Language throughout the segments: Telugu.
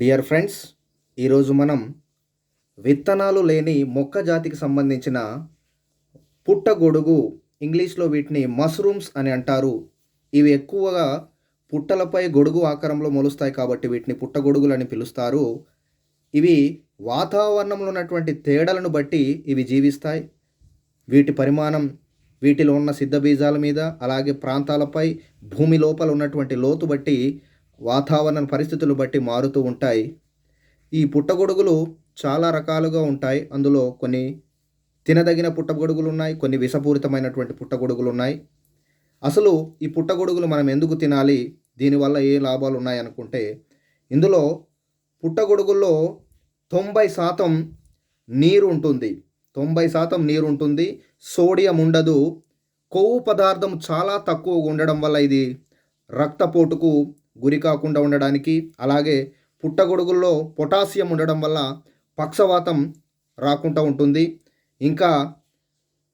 డియర్ ఫ్రెండ్స్ ఈరోజు మనం విత్తనాలు లేని మొక్క జాతికి సంబంధించిన పుట్టగొడుగు ఇంగ్లీష్లో వీటిని మష్రూమ్స్ అని అంటారు. ఇవి ఎక్కువగా పుట్టలపై గొడుగు ఆకారంలో మొలుస్తాయి కాబట్టి వీటిని పుట్టగొడుగులు అని పిలుస్తారు. ఇవి వాతావరణంలో ఉన్నటువంటి తేడాలను బట్టి ఇవి జీవిస్తాయి. వీటి పరిమాణం వీటిలో ఉన్న సిద్ధ బీజాల మీద అలాగే ప్రాంతాలపై భూమి లోపల ఉన్నటువంటి లోతు బట్టి వాతావరణ పరిస్థితులు బట్టి మారుతూ ఉంటాయి. ఈ పుట్టగొడుగులు చాలా రకాలుగా ఉంటాయి. అందులో కొన్ని తినదగిన పుట్టగొడుగులు ఉన్నాయి. కొన్ని విషపూరితమైనటువంటి పుట్టగొడుగులు ఉన్నాయి. అసలు ఈ పుట్టగొడుగులు మనం ఎందుకు తినాలి? దీనివల్ల ఏ లాభాలు ఉన్నాయి అనుకుంటే ఇందులో పుట్టగొడుగుల్లో తొంభై శాతం నీరు ఉంటుంది. తొంభై శాతం నీరు ఉంటుంది. సోడియం ఉండదు. కొవ్వు పదార్థం చాలా తక్కువగా ఉండడం వల్ల ఇది రక్తపోటుకు గురి కాకుండా ఉండడానికి అలాగే పుట్టగొడుగుల్లో పొటాషియం ఉండడం వల్ల పక్షవాతం రాకుండా ఉంటుంది. ఇంకా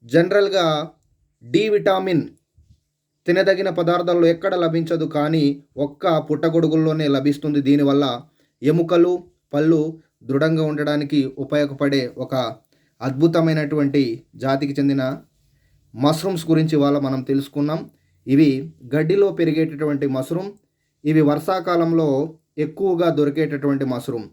జనరల్గా డి విటామిన్ తినదగిన పదార్థాల్లో ఎక్కడ లభించదు కానీ ఒక్క పుట్టగొడుగుల్లోనే లభిస్తుంది. దీనివల్ల ఎముకలు పళ్ళు దృఢంగా ఉండడానికి ఉపయోగపడే ఒక అద్భుతమైనటువంటి జాతికి చెందిన మష్రూమ్స్ గురించి వాళ్ళ మనం తెలుసుకున్నాం. ఇవి గడ్డిలో పెరిగేటటువంటి మష్రూమ్ ఇవి వర్షాకాలంలో ఎక్కువగా దొరికేటటువంటి మష్రూమ్.